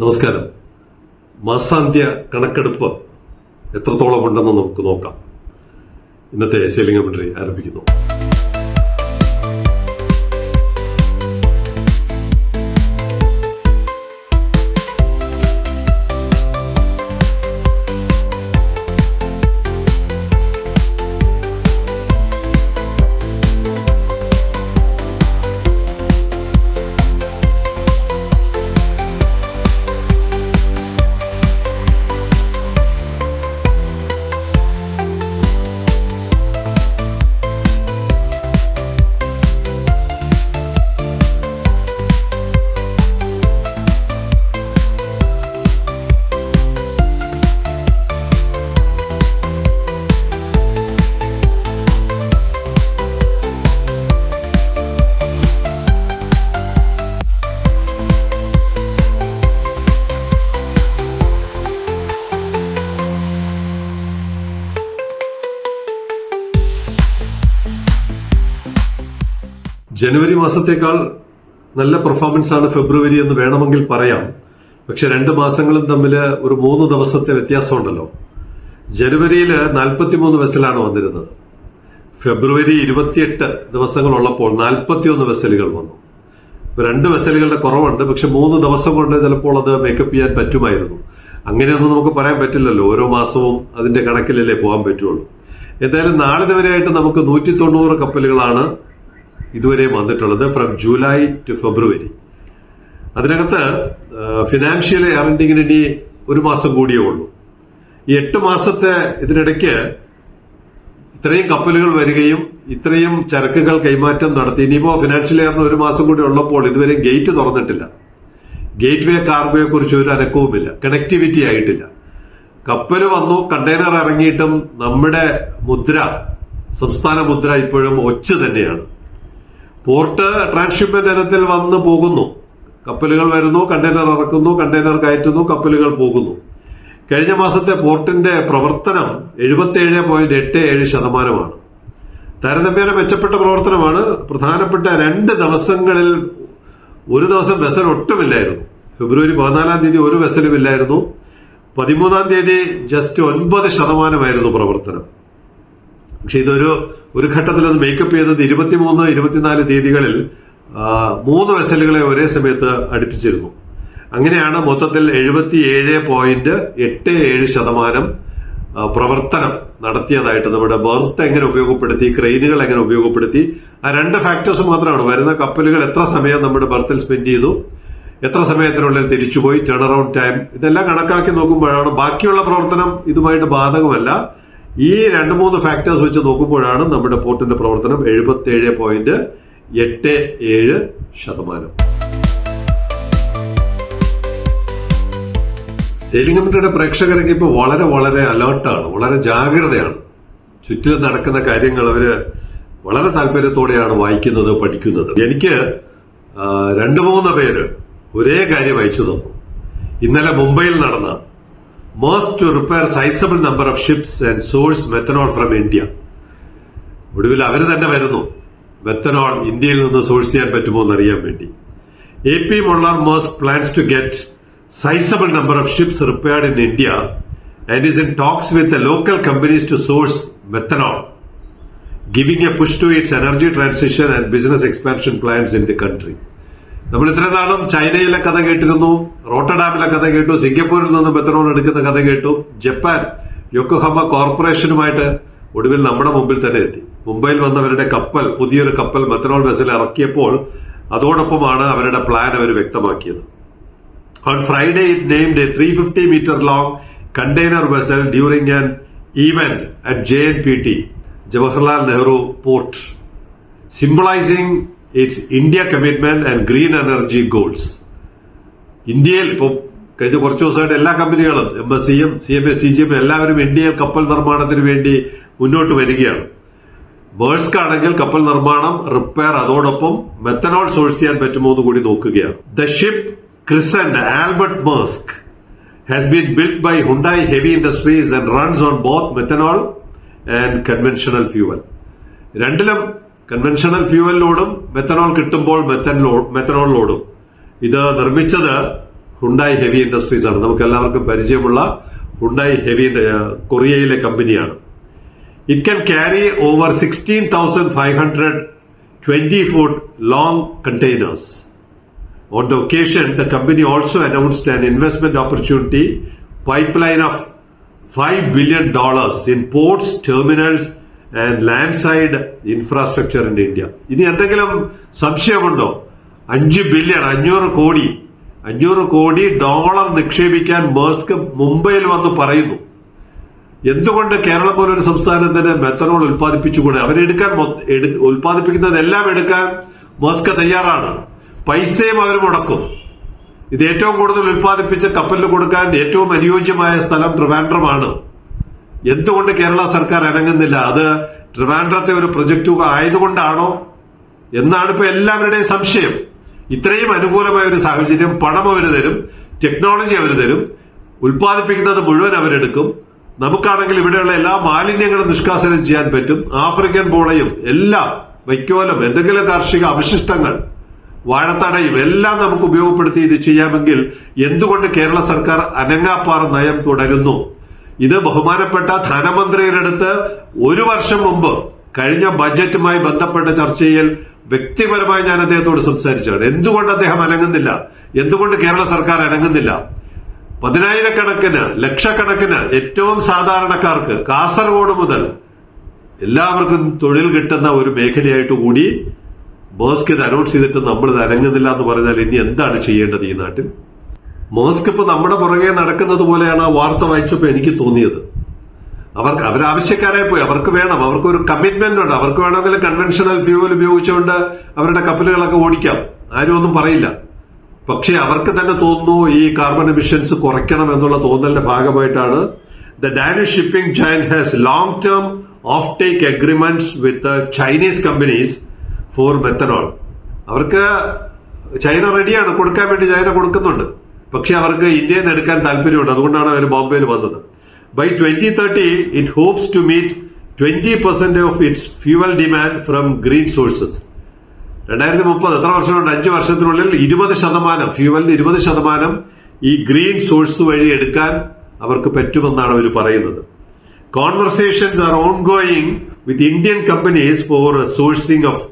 നമസ്കാരം. മാസാന്ത്യ കണക്കെടുപ്പ് എത്രത്തോളം ഉണ്ടെന്ന് നമുക്ക് നോക്കാം. ഇന്നത്തെ കമന്ററി ആരംഭിക്കുന്നു. ജനുവരി മാസത്തേക്കാൾ നല്ല പെർഫോമൻസ് ആണ് ഫെബ്രുവരി എന്ന് വേണമെങ്കിൽ പറയാം. പക്ഷെ രണ്ട് മാസങ്ങളും തമ്മിൽ ഒരു മൂന്ന് ദിവസത്തെ വ്യത്യാസമുണ്ടല്ലോ. ജനുവരിയിൽ നാൽപ്പത്തിമൂന്ന് വെസലാണ് വന്നിരുന്നത്. ഫെബ്രുവരി ഇരുപത്തിയെട്ട് ദിവസങ്ങളുള്ളപ്പോൾ നാൽപ്പത്തിയൊന്ന് വെസലുകൾ വന്നു. രണ്ട് വെസലുകളുടെ കുറവുണ്ട്. പക്ഷെ മൂന്ന് ദിവസം കൊണ്ട് ചിലപ്പോൾ അത് മേക്കപ്പ് ചെയ്യാൻ പറ്റുമായിരുന്നു. അങ്ങനെയൊന്നും നമുക്ക് പറയാൻ പറ്റില്ലല്ലോ. ഓരോ മാസവും അതിന്റെ കണക്കിലല്ലേ പോകാൻ പറ്റുള്ളൂ. എന്തായാലും നാളെ വരെയായിട്ട് നമുക്ക് നൂറ്റി തൊണ്ണൂറ് കപ്പലുകളാണ് ഇതുവരെ വന്നിട്ടുള്ളത് ഫ്രം ജൂലൈ ടു ഫെബ്രുവരി അതിനകത്ത് ഫിനാൻഷ്യൽ ഇയറിംഗിന് ഇനി ഒരു മാസം കൂടിയേ ഉള്ളൂ. ഈ എട്ട് മാസത്തെ ഇതിനിടയ്ക്ക് ഇത്രയും കപ്പലുകൾ വരികയും ഇത്രയും ചരക്കുകൾ കൈമാറ്റം നടത്തി ഇനിയിപ്പോ ഫിനാൻഷ്യൽ ഇയറിന് ഒരു മാസം കൂടി ഉള്ളപ്പോൾ ഇതുവരെ ഗേറ്റ് തുറന്നിട്ടില്ല. ഗേറ്റ് വേ കാർഗോയെ കുറിച്ച് ഒരു അനക്കവുമില്ല. കണക്ടിവിറ്റി ആയിട്ടില്ല. കപ്പൽ വന്നു കണ്ടെയ്നർ ഇറങ്ങിയിട്ടും നമ്മുടെ മുദ്ര സംസ്ഥാന മുദ്ര ഇപ്പോഴും ഒച്ച തന്നെയാണ്. പോർട്ട് ട്രാൻസ്ഷിപ്മെന്റ് ഇനത്തിൽ വന്ന് പോകുന്നു. കപ്പലുകൾ വരുന്നു കണ്ടെയ്നർ ഇറക്കുന്നു കണ്ടെയ്നർ കയറ്റുന്നു കപ്പലുകൾ പോകുന്നു. കഴിഞ്ഞ മാസത്തെ പോർട്ടിന്റെ പ്രവർത്തനം എഴുപത്തിയേഴ് പോയിന്റ് എട്ട് ഏഴ് ശതമാനമാണ്. താരതമ്യേന മെച്ചപ്പെട്ട പ്രവർത്തനമാണ്. പ്രധാനപ്പെട്ട രണ്ട് ദിവസങ്ങളിൽ ഒരു ദിവസം വെസൽ ഒട്ടുമില്ലായിരുന്നു. ഫെബ്രുവരി പതിനാലാം തീയതി ഒരു വെസലും ഇല്ലായിരുന്നു. പതിമൂന്നാം തീയതി ജസ്റ്റ് ഒൻപത് ശതമാനമായിരുന്നു പ്രവർത്തനം. പക്ഷെ ഇതൊരു ഒരു ഘട്ടത്തിൽ അത് മേക്കപ്പ് ചെയ്തത് ഇരുപത്തിമൂന്ന് ഇരുപത്തിനാല് തീയതികളിൽ മൂന്ന് വെസലുകളെ ഒരേ സമയത്ത് അടുപ്പിച്ചിരുന്നു. അങ്ങനെയാണ് മൊത്തത്തിൽ എഴുപത്തിയേഴ് പോയിന്റ് എട്ട് ഏഴ് ശതമാനം പ്രവർത്തനം നടത്തിയതായിട്ട് നമ്മുടെ ബർത്ത് എങ്ങനെ ഉപയോഗപ്പെടുത്തി ക്രെയിനുകൾ എങ്ങനെ ഉപയോഗപ്പെടുത്തി ആ രണ്ട് ഫാക്ടേഴ്സ് മാത്രമാണ്. വരുന്ന കപ്പലുകൾ എത്ര സമയം നമ്മുടെ ബർത്തിൽ സ്പെൻഡ് ചെയ്തു എത്ര സമയത്തിനുള്ളിൽ തിരിച്ചുപോയി ടേൺ അറൌണ്ട് ടൈം ഇതെല്ലാം കണക്കാക്കി നോക്കുമ്പോഴാണ് ബാക്കിയുള്ള പ്രവർത്തനം ഇതുമായിട്ട് ബാധകമല്ല. ഈ രണ്ട് മൂന്ന് ഫാക്ടേഴ്സ് വെച്ച് നോക്കുമ്പോഴാണ് നമ്മുടെ പോർട്ടിന്റെ പ്രവർത്തനം എഴുപത്തി ഏഴ് പോയിന്റ് എട്ട് ഏഴ് ശതമാനം. സെയിലിംഗ് കമ്മിറ്റിയുടെ പ്രേക്ഷകരൊക്കെ ഇപ്പോൾ വളരെ വളരെ അലേർട്ടാണ് വളരെ ജാഗ്രതയാണ്. ചുറ്റിലും നടക്കുന്ന കാര്യങ്ങൾ അവർ വളരെ താല്പര്യത്തോടെയാണ് വായിക്കുന്നത് പഠിക്കുന്നത്. എനിക്ക് രണ്ട് മൂന്ന് പേര് ഒരേ കാര്യം അയച്ചു തന്നു. ഇന്നലെ മുംബൈയിൽ നടന്ന Maersk to repair sizeable number of ships and source methanol from India ഒടുവിൽ അവർ തന്നെ വരുന്നു. മെത്തനോൾ ഇന്ത്യയിൽ നിന്ന് സോഴ്സ് ചെയ്യാൻ പറ്റുമോ എന്ന് അറിയാൻ വേണ്ടി A P Moller Maersk plans to get sizeable number of ships repaired in India and is in talks with local companies to source methanol giving a push to its energy transition and business expansion plans in the country നമ്മൾ ഇത്ര നാളും ചൈനയിലെ കഥ കേട്ടിരുന്നു റോട്ടഡാമിലെ കഥ കേട്ടു സിംഗപ്പൂരിൽ നിന്ന് മെത്തനോൾ എടുക്കുന്ന കഥ കേട്ടു ജപ്പാൻ യൊക്കോഹമ കോർപ്പറേഷനുമായിട്ട് ഒടുവിൽ നമ്മുടെ മുമ്പിൽ തന്നെ എത്തി. മുംബൈയിൽ വന്നവരുടെ കപ്പൽ പുതിയൊരു കപ്പൽ മെത്തനോൾ ബസ്സിൽ ഇറക്കിയപ്പോൾ അതോടൊപ്പമാണ് അവരുടെ പ്ലാൻ അവർ വ്യക്തമാക്കിയത്. On Friday, it named a 350 meter during container vessel at J N P T Jawaharlal Nehru port symbolizing its India commitment and green energy goals ഇന്ത്യയിൽ ഇപ്പോൾ കഴിഞ്ഞ കുറച്ച് ദിവസമായിട്ട് എല്ലാ കമ്പനികളും എം എസ് സിയും സി എം എസ് സി ജിയും എല്ലാവരും ഇന്ത്യയിൽ കപ്പൽ നിർമ്മാണത്തിന് വേണ്ടി മുന്നോട്ട് വരികയാണ്. മേഴ്സ്ക് ആണെങ്കിൽ കപ്പൽ നിർമ്മാണം റിപ്പയർ അതോടൊപ്പം മെത്തനോൾ സോഴ്സ് ചെയ്യാൻ പറ്റുമോ എന്ന് കൂടി നോക്കുകയാണ്. The ship crescent Albert Maersk has been built by Hyundai Heavy Industries and runs on both methanol and conventional fuel. രണ്ടിലും കൺവെൻഷണൽ ഫ്യൂവലിലോടും മെത്തനോൾ കിട്ടുമ്പോൾ മെത്തനോ മെത്തനോളിലോടും ഇത് നിർമ്മിച്ചത് ഹുണ്ടായി ഹെവി ഇൻഡസ്ട്രീസ് ആണ്. നമുക്ക് എല്ലാവർക്കും പരിചയമുള്ള ഹുണ്ടായി ഹെവി കൊറിയയിലെ കമ്പനിയാണ്. It can carry over sixteen thousand five hundred twenty foot long containers On the occasion, the company also announced an investment opportunity pipeline of $5 billion in ports, terminals, and side infrastructure in India ഇനി എന്തെങ്കിലും സംശയമുണ്ടോ? അഞ്ച് billion അഞ്ഞൂറ് കോടി. അഞ്ഞൂറ് കോടി dollar നിക്ഷേപിക്കാൻ Maersk മുംബൈയിൽ വന്ന് പറയുന്നു. എന്തുകൊണ്ട് കേരളം പോലൊരു സംസ്ഥാനത്തിന് മെത്തനോൾ ഉൽപ്പാദിപ്പിച്ചുകൂടെ? അവരെടുക്കാൻ ഉൽപ്പാദിപ്പിക്കുന്നതെല്ലാം എടുക്കാൻ മേസ്ക് തയ്യാറാണ്. പൈസയും അവർ മുടക്കും. ഇത് ഏറ്റവും കൂടുതൽ ഉൽപ്പാദിപ്പിച്ച് കപ്പലിൽ കൊടുക്കാൻ ഏറ്റവും അനുയോജ്യമായ സ്ഥലം ട്രിവാൻഡ്രമാണ്. എന്തുകൊണ്ട് കേരള സർക്കാർ ഇറങ്ങുന്നില്ല അത് ട്രിവാൻഡ്രത്തെ ഒരു പ്രൊജക്റ്റ് ആയതുകൊണ്ടാണോ? എന്നാണ് ഇപ്പൊ എല്ലാവരുടെയും സംശയം. ഇത്രയും അനുകൂലമായ ഒരു സാഹചര്യം പണം അവർ തരും ടെക്നോളജി അവർ തരും ഉൽപ്പാദിപ്പിക്കുന്നത് മുഴുവൻ അവരെടുക്കും. നമുക്കാണെങ്കിൽ ഇവിടെയുള്ള എല്ലാ മാലിന്യങ്ങളും നിഷ്കാസനം ചെയ്യാൻ പറ്റും. ആഫ്രിക്കൻ പോളയും എല്ലാം വൈക്കോലം എന്തെങ്കിലും കാർഷിക അവശിഷ്ടങ്ങൾ വാഴത്തടയും എല്ലാം നമുക്ക് ഉപയോഗപ്പെടുത്തി ഇത് ചെയ്യാമെങ്കിൽ എന്തുകൊണ്ട് കേരള സർക്കാർ അനങ്ങാപ്പാറ നയം തുടരുന്നു? ഇത് ബഹുമാനപ്പെട്ട ധനമന്ത്രിയുടെ അടുത്ത് ഒരു വർഷം മുമ്പ് കഴിഞ്ഞ ബജറ്റുമായി ബന്ധപ്പെട്ട ചർച്ചയിൽ വ്യക്തിപരമായി ഞാൻ അദ്ദേഹത്തോട് സംസാരിച്ചാണ് എന്തുകൊണ്ട് അദ്ദേഹം അനങ്ങുന്നില്ല? എന്തുകൊണ്ട് കേരള സർക്കാർ അനങ്ങുന്നില്ല? പതിനായിരക്കണക്കിന് ലക്ഷക്കണക്കിന് ഏറ്റവും സാധാരണക്കാർക്ക് കാസർഗോഡ് മുതൽ എല്ലാവർക്കും തൊഴിൽ കിട്ടുന്ന ഒരു മേഖലയായിട്ട് കൂടി ബോസ്ക് ഇത് അനൗൺസ് ചെയ്തിട്ട് നമ്മൾ ഇത് അനങ്ങുന്നില്ല എന്ന് പറഞ്ഞാൽ ഇനി എന്താണ് ചെയ്യേണ്ടത് ഈ നാട്ടിൽ? മോസ്ക് ഇപ്പൊ നമ്മുടെ പുറകെ നടക്കുന്നത് പോലെയാണ് ആ വാർത്ത വായിച്ചപ്പോൾ എനിക്ക് തോന്നിയത്. അവർക്ക് അവരാവശ്യക്കാരായി പോയി. അവർക്ക് വേണം. അവർക്ക് ഒരു കമ്മിറ്റ്മെന്റ് ഉണ്ട്. അവർക്ക് വേണമെങ്കിൽ കൺവെൻഷണൽ ഫ്യൂവൽ ഉപയോഗിച്ചുകൊണ്ട് അവരുടെ കപ്പലുകളൊക്കെ ഓടിക്കാം. ആരും ഒന്നും പറയില്ല. പക്ഷേ അവർക്ക് തന്നെ തോന്നുന്നു ഈ കാർബൺ എമിഷൻസ് കുറയ്ക്കണം എന്നുള്ള തോന്നലിന്റെ ഭാഗമായിട്ടാണ് the Danish shipping giant has long term off take agreements with Chinese companies for methanol അവർക്ക് ചൈന റെഡിയാണ് കൊടുക്കാൻ വേണ്ടി ചൈന കൊടുക്കുന്നുണ്ട്. പക്ഷെ അവർക്ക് ഇന്ത്യയിൽ നിന്ന് എടുക്കാൻ താല്പര്യമുണ്ട്. അതുകൊണ്ടാണ് അവർ ബോംബെയിൽ വന്നത്. By twenty thirty it hopes to meet twenty percent of its fuel demand from green sources രണ്ടായിരത്തി മുപ്പത് എത്ര വർഷമുണ്ട്? അഞ്ച് വർഷത്തിനുള്ളിൽ ഇരുപത് ശതമാനം ഫ്യൂവലിന് ഇരുപത് ശതമാനം ഈ ഗ്രീൻ സോഴ്സ് വഴി എടുക്കാൻ അവർക്ക് പറ്റുമെന്നാണ് അവർ പറയുന്നത്. Conversations are ongoing with Indian companies for sourcing of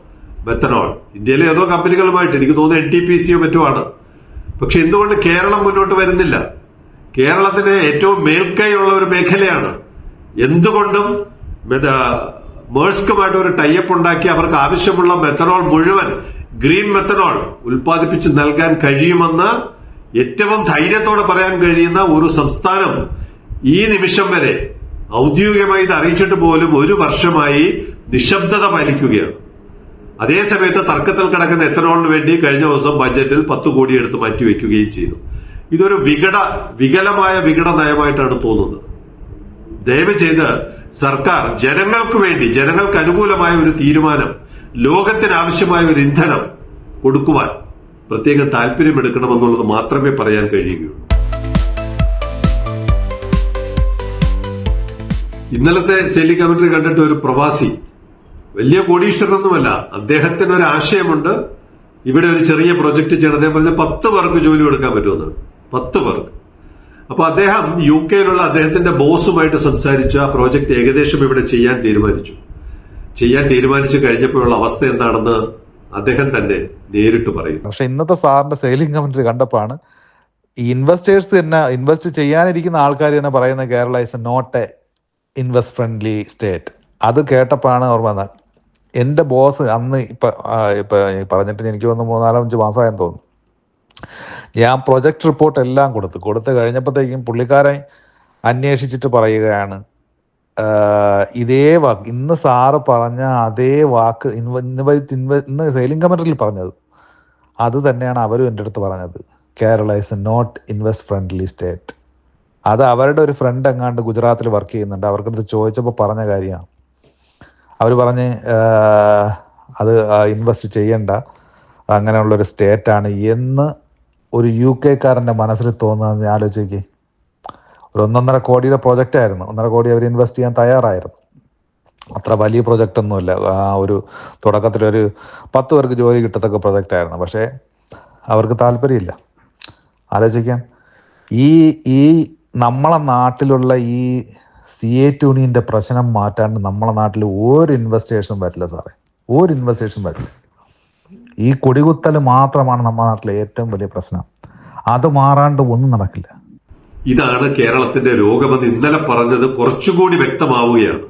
methanol ഇന്ത്യയിലെ ഏതോ കമ്പനികളുമായിട്ട് എനിക്ക് തോന്നുന്നു എൻ ടി പി സിയോ മറ്റുമാണ് പക്ഷെ എന്തുകൊണ്ട് കേരളം മുന്നോട്ട് വരുന്നില്ല? കേരളത്തിന് ഏറ്റവും മേൽക്കൈയുള്ള ഒരു മേഖലയാണ്. എന്തുകൊണ്ടും മേഴ്സ്കുമായിട്ട് ഒരു ടൈപ്പ് ഉണ്ടാക്കി അവർക്ക് ആവശ്യമുള്ള മെത്തനോൾ മുഴുവൻ ഗ്രീൻ മെത്തനോൾ ഉൽപ്പാദിപ്പിച്ച് നൽകാൻ കഴിയുമെന്ന് ഏറ്റവും ധൈര്യത്തോടെ പറയാൻ കഴിയുന്ന ഒരു സംസ്ഥാനം ഈ നിമിഷം വരെ ഔദ്യോഗികമായി ഇത് അറിയിച്ചിട്ട് പോലും ഒരു വർഷമായി നിശബ്ദത പാലിക്കുകയാണ്. അതേസമയത്ത് തർക്കത്തിൽ കിടക്കുന്ന എത്തനോളിന് വേണ്ടി കഴിഞ്ഞ ദിവസം ബജറ്റിൽ പത്ത് കോടി എടുത്ത് മാറ്റിവെക്കുകയും ചെയ്തു. ഇതൊരു വികട വികലമായ വികട നയമായിട്ടാണ് തോന്നുന്നത്. ദയവ് ചെയ്ത് സർക്കാർ ജനങ്ങൾക്ക് വേണ്ടി ജനങ്ങൾക്ക് അനുകൂലമായ ഒരു തീരുമാനം ലോകത്തിന് ആവശ്യമായ ഒരു ഇന്ധനം കൊടുക്കുവാൻ പ്രത്യേക താല്പര്യമെടുക്കണമെന്നുള്ളത് മാത്രമേ പറയാൻ കഴിയുകയുള്ളൂ. ഇന്നലത്തെ സെലി കമന്ററി കണ്ടിട്ട് ഒരു പ്രവാസി വലിയ കോടീശ്വരനൊന്നുമല്ല. അദ്ദേഹത്തിന് ഒരു ആശയമുണ്ട്. ഇവിടെ ഒരു ചെറിയ പ്രൊജക്ട് ചെയ്യണം. അദ്ദേഹം പറഞ്ഞ പത്ത് പേർക്ക് ജോലി കൊടുക്കാൻ പറ്റുമെന്നാണ്. പത്ത് പേർക്ക്. അപ്പൊ അദ്ദേഹം യു കെയിലുള്ള അദ്ദേഹത്തിന്റെ ബോസുമായിട്ട് സംസാരിച്ച്. ആ പ്രോജക്ട് ഏകദേശം ഇവിടെ ചെയ്യാൻ തീരുമാനിച്ചു. ചെയ്യാൻ തീരുമാനിച്ചു കഴിഞ്ഞപ്പോഴുള്ള അവസ്ഥ എന്താണെന്ന് അദ്ദേഹം തന്നെ നേരിട്ട് പറയും പക്ഷെ ഇന്നത്തെ സാറിന്റെ സെയിലിംഗ് കമന്ററി കണ്ടപ്പോഴാണ് ഈ ഇൻവെസ്റ്റേഴ്സ് തന്നെ ഇൻവെസ്റ്റ് ചെയ്യാനിരിക്കുന്ന ആൾക്കാർ തന്നെ പറയുന്ന Kerala is not a invest friendly state അത് കേട്ടപ്പോഴാണ് ഓർമ്മ എന്റെ ബോസ് അന്ന് ഇപ്പം ഇപ്പം പറഞ്ഞിട്ട് എനിക്ക് തോന്നുന്നു മൂന്നാലഞ്ച് മാസമായെന്ന് തോന്നുന്നു. ഞാൻ പ്രൊജക്ട് റിപ്പോർട്ട് എല്ലാം കൊടുത്തു. കൊടുത്തു കഴിഞ്ഞപ്പോഴത്തേക്കും പുള്ളിക്കാരൻ അന്വേഷിച്ചിട്ട് പറയുകയാണ് ഇതേ വാക്ക് ഇന്ന് സാറ് പറഞ്ഞ അതേ വാക്ക് ഇന്ന് ഇന്ന് സെയിലിംഗ് കമന്ററിയിൽ പറഞ്ഞത്. അത് തന്നെയാണ് അവരും എന്റെ അടുത്ത് പറഞ്ഞത്. Kerala is not invest friendly state അത് അവരുടെ ഒരു ഫ്രണ്ട് എങ്ങാണ്ട് ഗുജറാത്തിൽ വർക്ക് ചെയ്യുന്നുണ്ട്. അവർക്കടുത്ത് ചോദിച്ചപ്പോൾ പറഞ്ഞ കാര്യമാണ്. അവർ പറഞ്ഞ് അത് ഇൻവെസ്റ്റ് ചെയ്യണ്ട. അങ്ങനെയുള്ളൊരു സ്റ്റേറ്റാണ്. എന്ന് ഒരു യു കെക്കാരന്റെ മനസ്സിൽ തോന്നുന്നതെന്ന് ആലോചിക്കുക ആലോചിക്കേ. ഒരു ഒന്നൊന്നര കോടിയുടെ ആയിരുന്നു ഒന്നര കോടി അവർ ഇൻവെസ്റ്റ് ചെയ്യാൻ തയ്യാറായിരുന്നു. അത്ര വലിയ പ്രൊജക്റ്റൊന്നുമില്ല. ഒരു തുടക്കത്തിൽ ഒരു പത്ത് പേർക്ക് ജോലി കിട്ടത്തക്ക പ്രൊജക്റ്റ് ആയിരുന്നു പക്ഷേ അവർക്ക് താല്പര്യമില്ല. ആലോചിക്കാൻ. ഈ ഈ നമ്മളെ നാട്ടിലുള്ള ഈ സി എ പ്രശ്നം മാറ്റാണ്ട് നമ്മളെ നാട്ടിൽ ഒരു ഇൻവെസ്റ്റേഴ്സും വരില്ല സാറേ. ഒരു ഇൻവെസ്റ്റേഴ്സും വരില്ല. ഈ കൊടികുത്തൽ മാത്രമാണ് നമ്മുടെ നാട്ടിലെ ഏറ്റവും വലിയ പ്രശ്നം. അത് മാറാണ്ട് ഒന്നും നടക്കില്ല. ഇതാണ് കേരളത്തിന്റെ രോഗമെന്ന് ഇന്നലെ പറഞ്ഞത് കുറച്ചുകൂടി വ്യക്തമാവുകയാണ്.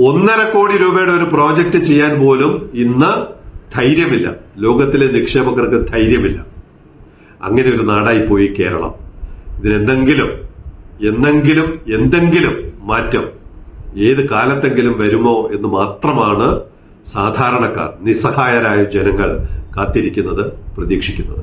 ഒന്നര കോടി രൂപയുടെ ഒരു പ്രോജക്റ്റ് ചെയ്യാൻ പോലും ഇന്ന് ധൈര്യമില്ല. ലോകത്തിലെ നിക്ഷേപകർക്ക് ധൈര്യമില്ല. അങ്ങനെ ഒരു നാടായി പോയി കേരളം. ഇതിനെന്തെങ്കിലും എന്നെങ്കിലും എന്തെങ്കിലും മാറ്റം ഏത് കാലത്തെങ്കിലും വരുമോ എന്ന് മാത്രമാണ് സാധാരണക്കാർ നിസ്സഹായരായ ജനങ്ങൾ കാത്തിരിക്കുന്നത് പ്രതീക്ഷിക്കുന്നത്.